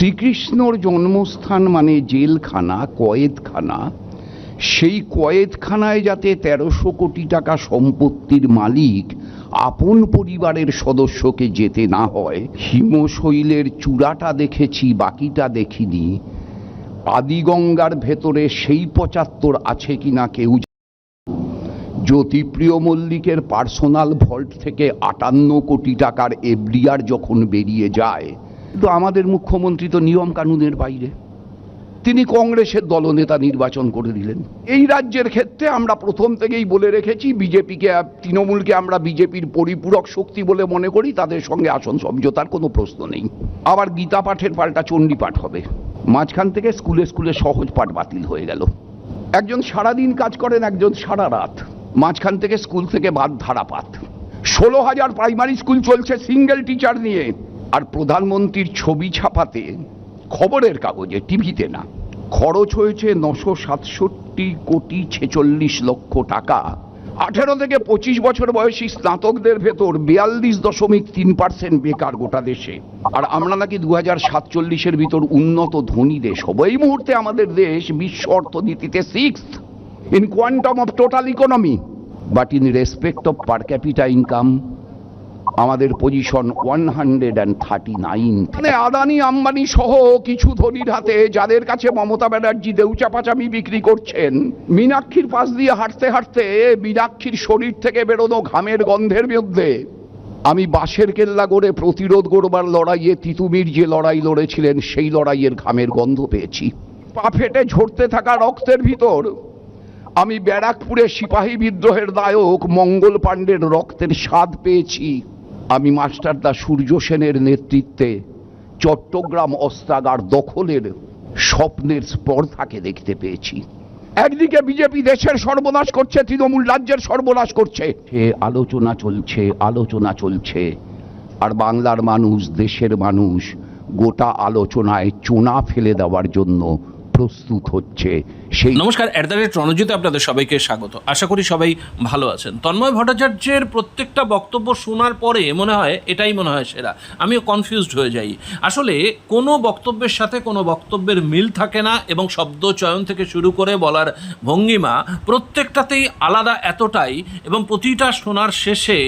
শ্রীকৃষ্ণর জন্মস্থান মানে জেলখানা, কয়েদখানা। সেই কয়েদখানায় যাতে তেরোশো কোটি টাকা সম্পত্তির মালিক আপন পরিবারের সদস্যকে যেতে না হয়, হিমশৈলের চূড়াটা দেখেছি, বাকিটা দেখিনি। আদিগঙ্গার ভেতরে সেই পঁচাত্তর আছে কিনা কেউ জ্যোতিপ্রিয় মল্লিকের পার্সোনাল ভল্ট থেকে আটান্ন কোটি টাকার এফডিআর যখন বেরিয়ে যায় তো আমাদের মুখ্যমন্ত্রী তো নিয়ম কানুনের বাইরে। তিনি কংগ্রেসের দলনেতা নির্বাচন করে দিলেন। এই রাজ্যের ক্ষেত্রে আমরা প্রথম থেকেই বলে রেখেছি, বিজেপিকে, তৃণমূলকে আমরা বিজেপির পরিপূরক শক্তি বলে মনে করি, তাদের সঙ্গে আসন সমঝোতার কোনো প্রশ্ন নেই। আবার গীতা পাঠের পাল্টা চণ্ডী পাঠ হবে। মাঝখান থেকে স্কুলে স্কুলে সহজ পাঠ বাতিল হয়ে গেল। একজন সারাদিন কাজ করেন, একজন সারা রাত। মাঝখান থেকে স্কুল থেকে বাদ ধারাপাত। ষোলো হাজার প্রাইমারি স্কুল চলছে, সিঙ্গেল টিচার নিয়ে। আর প্রধানমন্ত্রীর ছবি ছাপাতে খবরের কাগজে, টিভিতে না। খরচ হয়েছে নশো সাতষট্টি কোটি ছেচল্লিশ লক্ষ টাকা। আঠেরো থেকে পঁচিশ বছর বয়সী স্নাতকদের ভেতর বিয়াল্লিশ দশমিক তিন পার্সেন্ট বেকার গোটা দেশে। আর আমরা নাকি দু হাজার সাতচল্লিশের ভিতর উন্নত ধনী দেশ হব। এই মুহূর্তে আমাদের দেশ বিশ্ব অর্থনীতিতে six in quantum of total economy but in respect of per capita income আমাদের position one hundred and thirty nine মানে আদানি, আম্বানি সহ কিছু ধনির হাতে যাদের কাছে মমতা ব্যানার্জি দেউচা পাচামি বিক্রি করছেন, মীনাক্ষীর পাশ দিয়ে হাঁটতে হাঁটতে মীনাক্ষীর শরীর থেকে বেরোনো ঘামের গন্ধের মধ্যে আমি বাঁশের কেল্লা গড়ে প্রতিরোধ করবার লড়াইয়ে তিতুমির যে লড়াই লড়েছিলেন, সেই লড়াইয়ের ঘামের গন্ধ পেয়েছি। পা ফেটে ঝরতে থাকা রক্তের ভিতর আমি ব্যারাকপুরে সিপাহী বিদ্রোহের নায়ক মঙ্গল পাণ্ডের রক্তের স্বাদ পেয়েছি। আমি মাস্টারদা সূর্য সেনের নেতৃত্বে চট্টগ্রাম অস্ত্রাগার দখলের স্বপ্নের স্পর্ধাকে দেখতে পেয়েছি। একদিকে বিজেপি দেশের সর্বনাশ করছে, তৃণমূল রাজ্যের সর্বনাশ করছে। সে আলোচনা চলছে আলোচনা চলছে। আর বাংলার মানুষ, দেশের মানুষ গোটা আলোচনায় চোনা ফেলে দেওয়ার জন্য প্রস্তুত হচ্ছে। সেই নমস্কার অ্যাট দ্য রেট রণজিতে আপনাদের সবাইকে স্বাগত। আশা করি সবাই ভালো আছেন। তন্ময় ভট্টাচার্যের প্রত্যেকটা বক্তব্য শোনার পরে মনে হয়, এটাই মনে হয় সেরা। আমিও কনফিউজড হয়ে যাই। আসলে কোনো বক্তব্যের সাথে কোনো বক্তব্যের মিল থাকে না এবং শব্দ চয়ন থেকে শুরু করে বলার ভঙ্গিমা প্রত্যেকটাতেই আলাদা এতটাই এবং প্রতিটা শোনার শেষে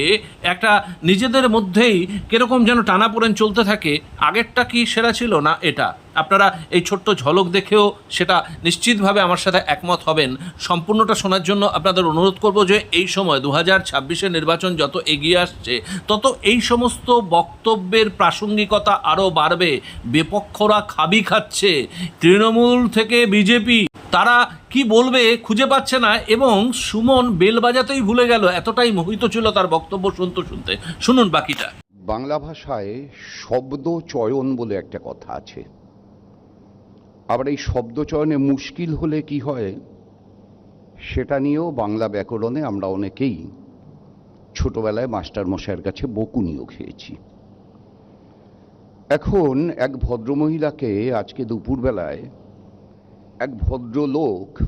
একটা নিজেদের মধ্যেই কীরকম যেন টানাপোড়েন চলতে থাকে, আগেরটা কি সেরা ছিল না এটা? আপনারা এই ছোট্ট ঝলক দেখেও সেটা নিশ্চিতভাবে আমার সাথে একমত হবেন। সম্পূর্ণটা শোনার জন্য আপনাদের অনুরোধ করব যে এই সময় দু হাজার ছাব্বিশের নির্বাচন যত এগিয়ে আসছে, তত এই সমস্ত বক্তব্যের প্রাসঙ্গিকতা আরও বাড়বে। বিপক্ষরা খাবি খাচ্ছে। তৃণমূল থেকে বিজেপি, তারা কি বলবে খুঁজে পাচ্ছে না এবং সুমন বেল বাজাতেই ভুলে গেল। এতটাই মোহিত ছিল তার বক্তব্য শুনতে শুনতে। শুনুন বাকিটা। বাংলা ভাষায় শব্দ চয়ন বলে একটা কথা আছে। আবার এই শব্দ চয়নে মুশকিল হলে কি হয়? সেটা নিয়েও বাংলা ব্যাকরণে আমরা অনেকেই ছোটবেলায় মাস্টার মশাইয়ের কাছে বকুনিও খেয়েছি। এখন এক ভদ্রমহিলাকে আজকে দুপুরবেলায় এক ভদ্রলোক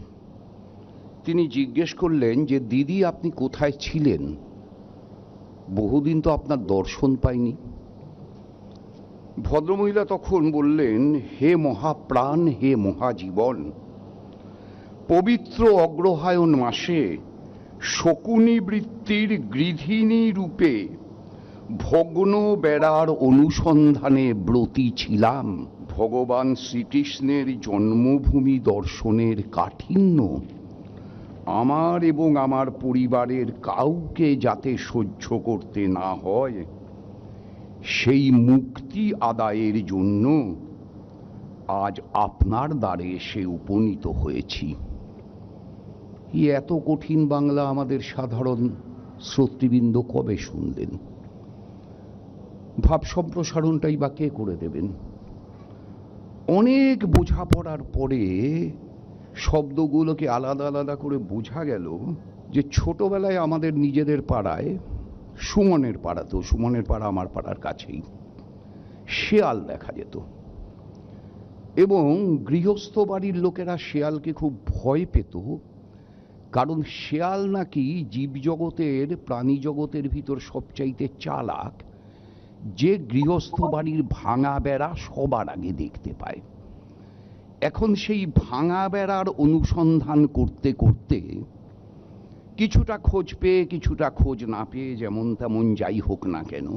তিনি জিজ্ঞেস করলেন যে, দিদি, আপনি কোথায় ছিলেন? বহুদিন তো আপনার দর্শন পাইনি। ভদ্রমহিলা তখন বললেন, হে মহাপ্রাণ, হে মহাজীবন, পবিত্র অগ্রহায়ণ মাসে শকুনি বৃত্তির গৃধিনী রূপে ভগ্ন বেড়ার অনুসন্ধানে ব্রতী ছিলাম। ভগবান শ্রীকৃষ্ণের জন্মভূমি দর্শনের কাঠিন্য আমার এবং আমার পরিবারের কাউকে যাতে সহ্য করতে না হয় সেই মুক্তি আদায়ের জন্য আজ আপনার দ্বারে এসে উপনীত হয়েছি। এ এত কঠিন বাংলা আমাদের সাধারণ শ্রোতৃবৃন্দ কবে শুনলেন ভাব সম্প্রসারণটাই বা কে করে দেবেন? অনেক বোঝাপড়ার পরে শব্দগুলোকে আলাদা আলাদা করে বোঝা গেল যে ছোটবেলায় আমাদের নিজেদের পাড়ায় সুমনের পাড়াতেও সুমনের পাড়া আমার পাড়ার কাছেই। শেয়াল দেখা যেত। এবং গৃহস্থ বাড়ির লোকেরা শেয়ালকে খুব ভয় পেত, কারণ শেয়াল নাকি জীবজগতের প্রাণী জগতের ভিতর সবচাইতে চালাক, যে গৃহস্থ বাড়ির ভাঙা বেড়া সবার আগে দেখতে পায়। এখন সেই ভাঙা বেড়ার অনুসন্ধান করতে করতে কিছুটা খোঁজ পেয়ে, কিছুটা খোঁজ না পেয়ে যেমন তেমন যাই হোক না কেন,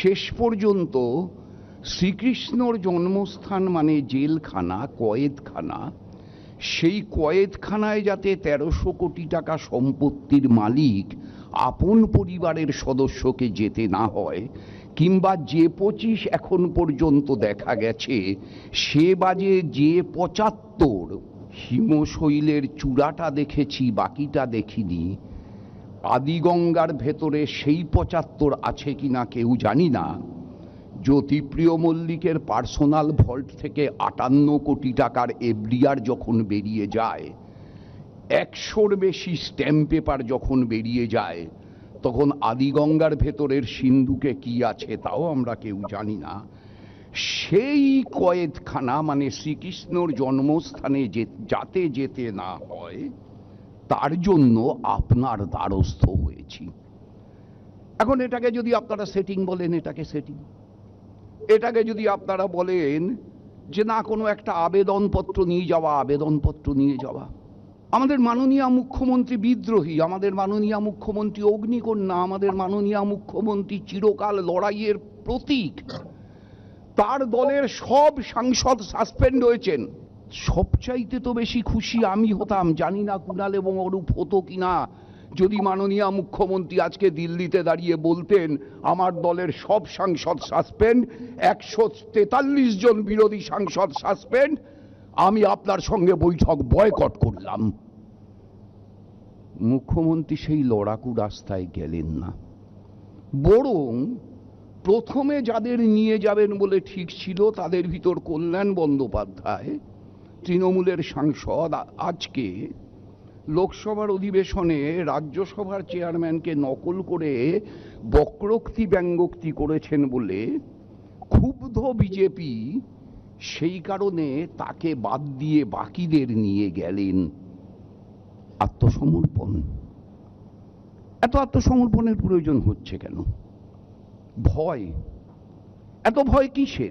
শেষ পর্যন্ত শ্রীকৃষ্ণর জন্মস্থান মানে জেলখানা, কয়েদখানা। সেই কয়েদখানায় যাতে তেরোশো কোটি টাকা সম্পত্তির মালিক আপন পরিবারের সদস্যকে যেতে না হয়, কিংবা যে পঁচিশ এখন পর্যন্ত দেখা গেছে, সে বাজে যে পঁচাত্তর হিমশৈলের চূড়াটা দেখেছি, বাকিটা দেখিনি। আদিগঙ্গার ভেতরে সেই পঁচাত্তর আছে কিনা কেউ জানি না। জ্যোতিপ্রিয় মল্লিকের পার্সোনাল ভল্ট থেকে আটান্ন কোটি টাকার এফডিআর যখন বেরিয়ে যায়, একশোর বেশি স্ট্যাম্প পেপার যখন বেরিয়ে যায়, তখন আদিগঙ্গার ভেতরের সিন্ধুকে কি আছে তাও আমরা কেউ জানি না। সেই কয়েদখানা মানে শ্রীকৃষ্ণর জন্মস্থানে যাতে যেতে না হয়, তার জন্য আপনার দ্বারস্থ হয়েছি। এখন এটাকে যদি আপনারা সেটিং বলেন, এটাকে সেটিং এটাকে যদি আপনারা বলেন যে না, কোনো একটা আবেদনপত্র নিয়ে যাওয়া, আবেদনপত্র নিয়ে যাওয়া। আমাদের মাননীয় মুখ্যমন্ত্রী বিদ্রোহী, আমাদের মাননীয় মুখ্যমন্ত্রী অগ্নিকন্যা, আমাদের মাননীয় মুখ্যমন্ত্রী চিরকাল লড়াইয়ের প্রতীক। তার দলের সব সাংসদ সাসপেন্ড হয়েছেন। সবচাইতে তো বেশি খুশি আমি হতাম, জানি না কুণাল এবং অরূপ হতো কিনা। যদি মাননীয় মুখ্যমন্ত্রী আজকে দিল্লিতে দাঁড়িয়ে বলতেন, আমার দলের সব সাংসদ সাসপেন্ড একশো তেতাল্লিশ জন বিরোধী সাংসদ সাসপেন্ড আমি আপনার সঙ্গে বৈঠক বয়কট করলাম। মুখ্যমন্ত্রী সেই লড়াকু রাস্তায় গেলেন না। বরং প্রথমে যাদের নিয়ে যাবেন বলে ঠিক ছিল তাদের ভিতর কল্যাণ বন্দ্যোপাধ্যায়, তৃণমূলের সাংসদ। আজকে লোকসভার অধিবেশনে রাজ্যসভার চেয়ারম্যানকে নকল করে বক্রোক্তি ব্যঙ্গোক্তি করেছেন বলে ক্ষুব্ধ বিজেপি, সেই কারণে তাকে বাদ দিয়ে বাকিদের নিয়ে গেলেন আত্মসমর্পণ। এত আত্মসমর্পণের প্রয়োজন হচ্ছে কেন? ভয়। এত ভয় কিসের?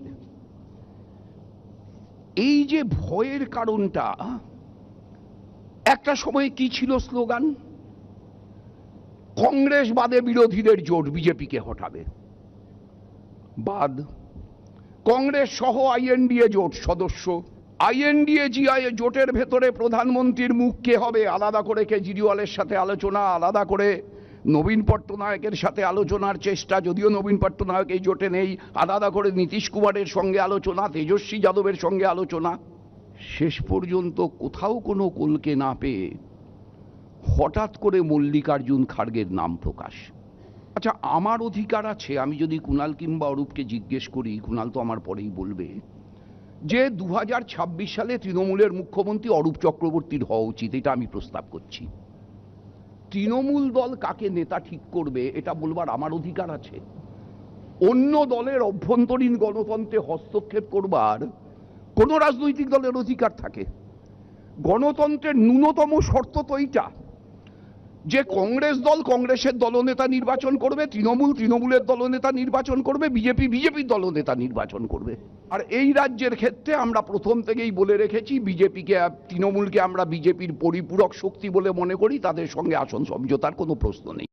এই যে ভয়ের কারণটা, একটা সময় কি ছিল স্লোগান? কংগ্রেস বাদে বিরোধীদের জোট বিজেপিকে হটাবে। বাদ। কংগ্রেস সহ আইএনডিএ জোট সদস্য। আইএনডিএ জিআই জোটের ভেতরে প্রধানমন্ত্রীর মুখ কে হবে? আলাদা করে কেজরিওয়ালের সাথে আলোচনা, আলাদা করে নবীন পট্টনায়কের সাথে আলোচনার চেষ্টা, যদিও নবীন পট্টনায়ক এই জোটে নেই। আলাদা করে নীতিশ কুমারের সঙ্গে আলোচনা, তেজস্বী যাদবের সঙ্গে আলোচনা। শেষ পর্যন্ত কোথাও কোনো কোলকে না পেয়ে হঠাৎ করে মল্লিকার্জুন খাড়গের নাম প্রকাশ। আচ্ছা আমার অধিকার আছে, আমি যদি কুণাল কিংবা অরূপকে জিজ্ঞেস করি, কুণাল তো আমার পরেই বলবে, যে দু হাজার ছাব্বিশ সালে তৃণমূলের মুখ্যমন্ত্রী অরূপ চক্রবর্তীর হওয়া উচিত, এটা আমি প্রস্তাব করছি। তৃণমূল দল কাকে নেতা ঠিক করবে, এটা বলবার আমার অধিকার আছে। অন্য দলের অভ্যন্তরীণ গণতন্ত্রে হস্তক্ষেপ করবার কোন রাজনৈতিক দলের অধিকার থাকে। গণতন্ত্রের ন্যূনতম শর্ত তো এইটা, যে কংগ্রেস দল কংগ্রেসের দলনেতা নির্বাচন করবে, তৃণমূল তৃণমূলের দলনেতা নির্বাচন করবে, বিজেপি বিজেপির দলনেতা নির্বাচন করবে। আর এই রাজ্যের ক্ষেত্রে আমরা প্রথম থেকেই বলে রেখেছি, বিজেপিকে, তৃণমূলকে আমরা বিজেপির পরিপূরক শক্তি বলে মনে করি, তাদের সঙ্গে আসন সমঝোতার কোনো প্রশ্ন নেই।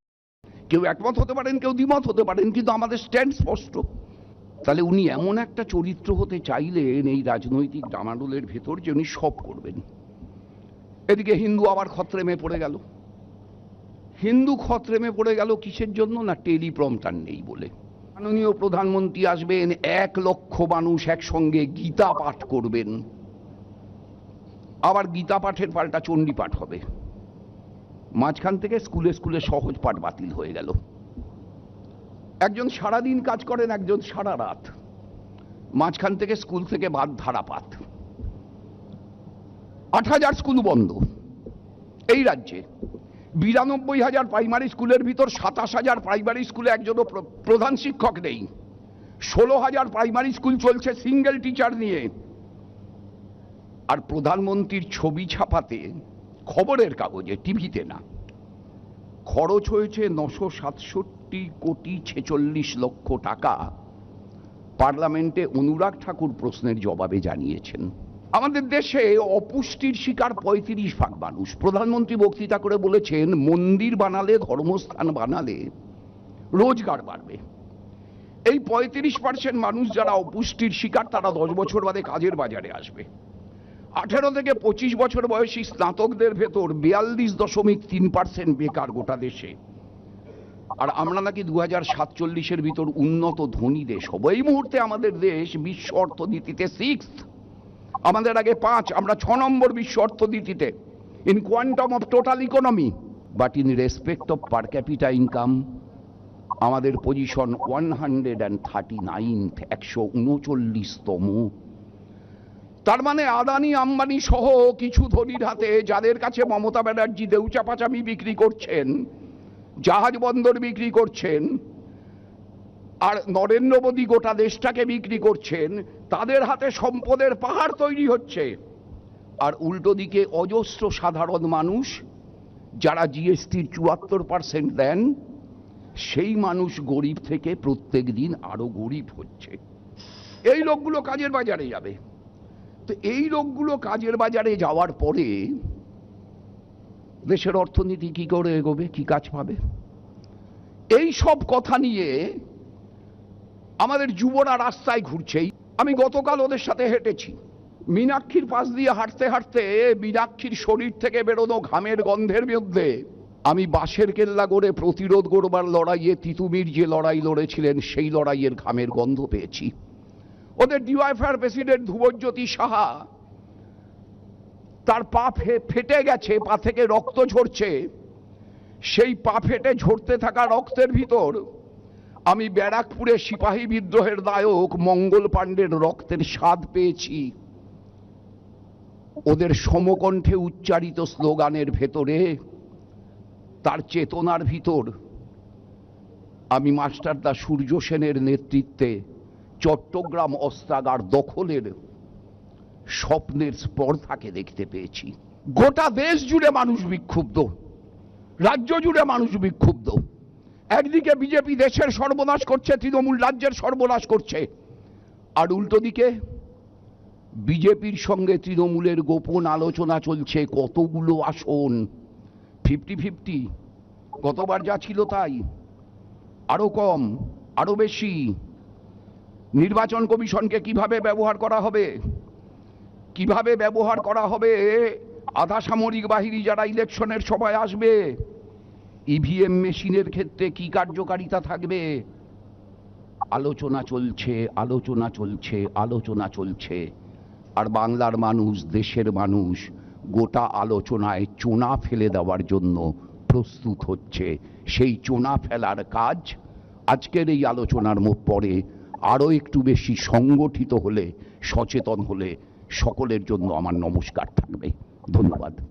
কেউ একমত হতে পারেন, কেউ দ্বিমত হতে পারেন, কিন্তু আমাদের স্ট্যান্ড স্পষ্ট। তাহলে উনি এমন একটা চরিত্র হতে চাইলেন, এই রাজনৈতিক ডামাডোলের ভেতর যে উনি সব করবেন। এদিকে হিন্দু আবার খত্রেমে পড়ে গেল। হিন্দু খত্রেমে পড়ে গেল কিসের জন্য? না টেলিপ্রম্পটার নেই বলে। মাননীয় প্রধানমন্ত্রী আসবেন, এক লক্ষ মানুষ একসঙ্গে গীতা পাঠ করবেন। আবার গীতা পাঠের পাল্টা চণ্ডী পাঠ হবে। মাঝখান থেকে স্কুলে স্কুলে সহজ পাঠ বাতিল হয়ে গেল। একজন সারাদিন কাজ করেন, একজন সারা রাত। মাঝখান থেকে স্কুল থেকে বাদ ধারাপাত আট হাজার স্কুল বন্ধ। এই রাজ্যে বিরানব্বই হাজার প্রাইমারি স্কুলের ভিতর সাতাশ হাজার প্রাইমারি স্কুলে একজনও প্র- প্রধান শিক্ষক নেই। ষোলো হাজার প্রাইমারি স্কুল চলছে সিঙ্গেল টিচার নিয়ে। আর প্রধানমন্ত্রীর ছবি ছাপাতে খবরের কাগজে, টিভিতে না। খরচ হয়েছে নশো সাতষট্টি কোটি ছেচল্লিশ লক্ষ টাকা। পার্লামেন্টে অনুরাগ ঠাকুর প্রশ্নের জবাবে জানিয়েছেন। আমাদের দেশে অপুষ্টির শিকার পঁয়ত্রিশ ভাগ মানুষ। প্রধানমন্ত্রী বক্তৃতা করে বলেছেন, মন্দির বানালে, ধর্মস্থান বানালে রোজগার বাড়বে। এই পঁয়ত্রিশ পার্সেন্ট মানুষ যারা অপুষ্টির শিকার, তারা দশ বছর বাদে কাজের বাজারে আসবে। আঠেরো থেকে পঁচিশ বছর বয়সী স্নাতকদের ভেতর বিয়াল্লিশ দশমিক তিন পার্সেন্ট বেকার গোটা দেশে। আর আমরা নাকি দু হাজার সাতচল্লিশের ভিতর উন্নত ধনী দেশ হব। এই মুহূর্তে আমাদের দেশ বিশ্ব অর্থনীতিতে সিক্স আমাদের আগে পাঁচ, আমরা ছ নম্বর বিশ্ব অর্থনীতিতে। In quantum of total economy but in respect of per capita income আমাদের position one hundred and thirty ninth একশো উনচল্লিশতম। তার মানে আদানি, আম্বানি সহ কিছু ধনীর হাতে যাদের কাছে মমতা ব্যানার্জি দেউচা পাচামি বিক্রি করছেন, জাহাজ বন্দর বিক্রি করছেন আর নরেন্দ্র মোদী গোটা দেশটাকে বিক্রি করছেন, তাদের হাতে সম্পদের পাহাড় তৈরি হচ্ছে। আর উল্টো দিকে অজস্র সাধারণ মানুষ, যারা জিএসটির চুয়াত্তর পার্সেন্ট দেন, সেই মানুষ গরিব থেকে প্রত্যেক দিন আরও গরিব হচ্ছে। এই লোকগুলো কাজের বাজারে যাবে। তো এই লোকগুলো কাজের বাজারে যাওয়ার পরে দেশের অর্থনীতি কি করে এগোবে, কি কাজ পাবে? এই সব কথা নিয়ে আমাদের যুবরা রাস্তায় ঘুরছেই। আমি গতকাল ওদের সাথে হেঁটেছি। মীনাক্ষীর পাশ দিয়ে হাঁটতে হাঁটতে মীনাক্ষীর শরীর থেকে বেরোনো ঘামের গন্ধের মধ্যে আমি বাঁশের কেল্লা গড়ে প্রতিরোধ করবার লড়াইয়ে তিতুমির যে লড়াই লড়েছিলেন, সেই লড়াইয়ের ঘামের গন্ধ পেয়েছি। ওদের ডিওয়াইফার প্রেসিডেন্ট ধ্রুবজ্যোতি সাহা তার পা ফেটে গেছে, পা থেকে রক্ত ঝরছে। সেই পা ফেটে ঝরতে থাকা রক্তের ভিতর আমি ব্যারাকপুরে সিপাহী বিদ্রোহের নায়ক মঙ্গল পাণ্ডের রক্তের স্বাদ পেয়েছি। ওদের সমকণ্ঠে উচ্চারিত স্লোগানের ভেতরে, তার চেতনার ভিতর, আমি মাস্টারদা সূর্য সেনের নেতৃত্বে চট্টগ্রাম অস্ত্রাগার দখলের স্বপ্নের স্পর্ধাকে দেখতে পেয়েছি। গোটা দেশ জুড়ে মানুষ বিক্ষুব্ধ, রাজ্য জুড়ে মানুষ বিক্ষুব্ধ। একদিকে বিজেপি দেশের সর্বনাশ করছে, তৃণমূল রাজ্যের সর্বনাশ করছে। আর উল্টো দিকে বিজেপির সঙ্গে তৃণমূলের গোপন আলোচনা চলছে কতগুলো আসন? Fifty fifty. গতবার যা ছিল তাই। আরও কম, আরও বেশি। নির্বাচন কমিশনকে কীভাবে ব্যবহার করা হবে? কীভাবে ব্যবহার করা হবে? আধা সামরিক বাহিনী যারা ইলেকশনের সময় আসবে ইভিএম মেশিনের ক্ষেত্রে কি কার্যকারিতা থাকবে? আলোচনা চলছে আলোচনা চলছে আলোচনা চলছে। আর বাংলার মানুষ, দেশের মানুষ গোটা আলোচনায় চোনা ফেলে দেওয়ার জন্য প্রস্তুত হচ্ছে। সেই চোনা ফেলার কাজ আজকের এই আলোচনার পরে আরও একটু বেশি সংগঠিত হলে, সচেতন হলে সকলের জন্য আমার নমস্কার থাকবে। ধন্যবাদ।